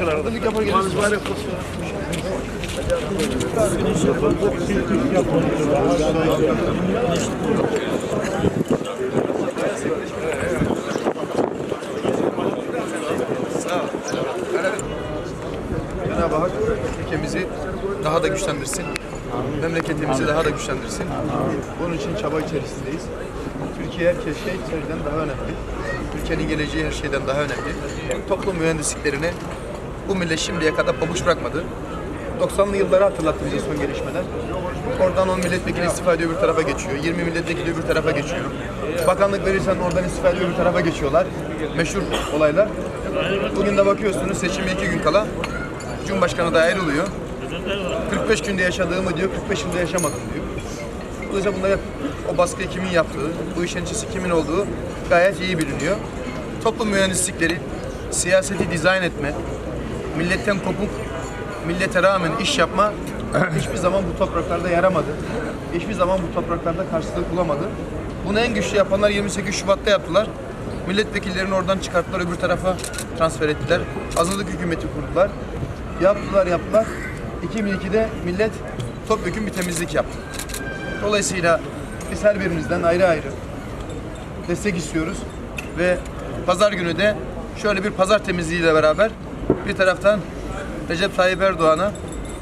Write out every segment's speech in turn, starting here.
Geliriz. Cenab-ı Hak ülkemizi daha da güçlendirsin. Memleketimizi daha da güçlendirsin. Bunun için çaba içerisindeyiz. Türkiye her şey şeyden daha önemli. Ülkenin geleceği her şeyden daha önemli. Toplum mühendisliklerini bu millet şimdiye kadar pabuç bırakmadı. 90'lı yılları hatırlattı bize son gelişmeler. Oradan 10 milletvekili istifa ediyor bir tarafa geçiyor. 20 milletvekili öbür tarafa geçiyor. Bakanlık verirsen oradan istifa ediyor bir tarafa geçiyorlar. Meşhur olaylar. Bugün de bakıyorsunuz seçime iki gün kala Cumhurbaşkanı da ayrılıyor. 45 günde yaşadığımı diyor, 45 yılda yaşamadım diyor. Dolayısıyla bunlar hep o baskıyı kimin yaptığı, bu işin içisi kimin olduğu gayet iyi biliniyor. Toplum mühendislikleri, siyaseti dizayn etme, milletten kopuk, millete rağmen iş yapma hiçbir zaman bu topraklarda yaramadı. Hiçbir zaman bu topraklarda karşılık bulamadı. Bunu en güçlü yapanlar 28 Şubat'ta yaptılar. Milletvekillerini oradan çıkarttılar, öbür tarafa transfer ettiler. Azınlık hükümeti kurdular. Yaptılar, yaptılar. 2002'de millet topyekun bir temizlik yaptı. Dolayısıyla biz her birimizden ayrı ayrı destek istiyoruz ve pazar günü de şöyle bir pazar temizliğiyle beraber bir taraftan Recep Tayyip Erdoğan'a,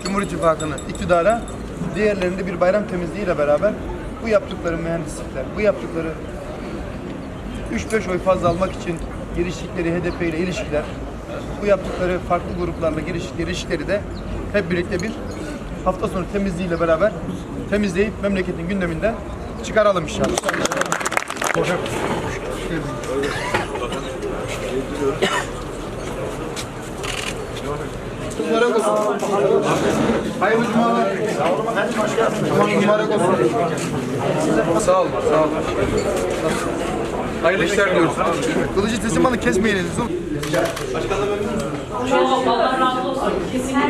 Cumhur İttifakı'nı iktidara, diğerlerinde bir bayram temizliğiyle beraber bu yaptıkları mühendislikler, bu yaptıkları 3-5 oy fazla almak için giriştikleri HDP ile ilişkiler, bu yaptıkları farklı gruplarla giriştikleri ilişkileri de hep birlikte bir hafta sonu temizliğiyle beraber temizleyip memleketin gündeminden çıkaralım inşallah. Mübarek olsun. Hayırlı cumalar. Cuman mübarek olsun. Sağ olun, sağ olun. Hayırlı işler diliyoruz. Kılıcı teslim alın, kesmeyiniz. Allah razı olsun. Kesinlikle.